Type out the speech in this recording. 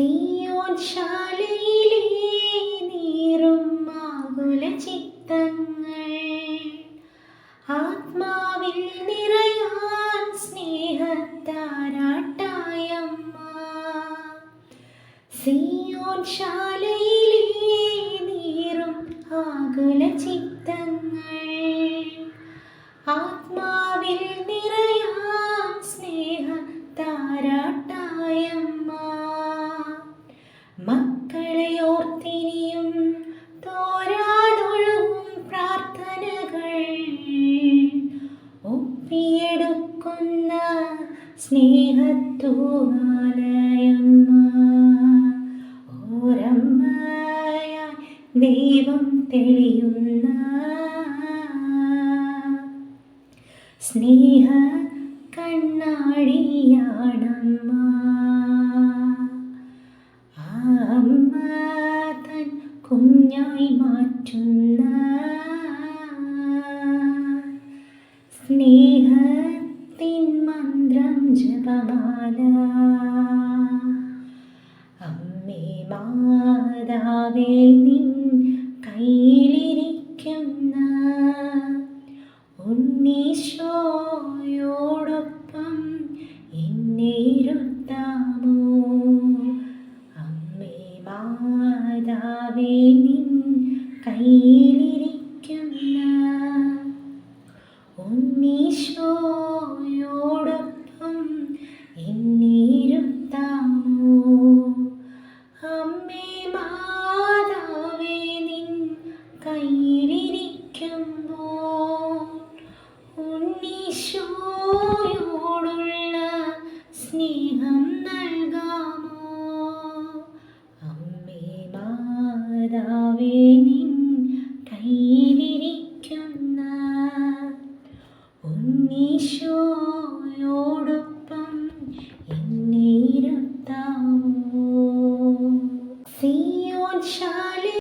സിയോൻ ശാലയിലെ നീറും ചിത്തങ്ങൾ. ആത്മാവിൽ നിറയാൻ സ്നേഹത്താരാട്ടായമ്മ. സിയോൻ ശാലയിലെ നീറും ആകുല ഒപ്പിയെടുക്കുന്ന സ്നേഹത്തൂവാലയമ്മ. ഓരമ്മായ ദൈവം തെളിയുന്ന സ്നേഹ കണ്ണാടിയാണമ്മ. ആ അമ്മ തൻ കുഞ്ഞായി മാറ്റുന്ന. സ്നേഹത്തിൻ മന്ത്രം ജപമാല. അമ്മേ മാതാവേ നിൻ കയ്യിലിരിക്കുന്ന ഉണ്ണീശോയോടൊപ്പം എന്നെ ഇരുത്താമോ? അമ്മേ മാതാവേ നിൻ കയ്യിലിരിക്കുന്ന ഉണ്ണീശോയോടൊപ്പം ഉണ്ണീശോയോടൊപ്പം എന്നെ ഇരുത്താമോ സിയോൻ ശാ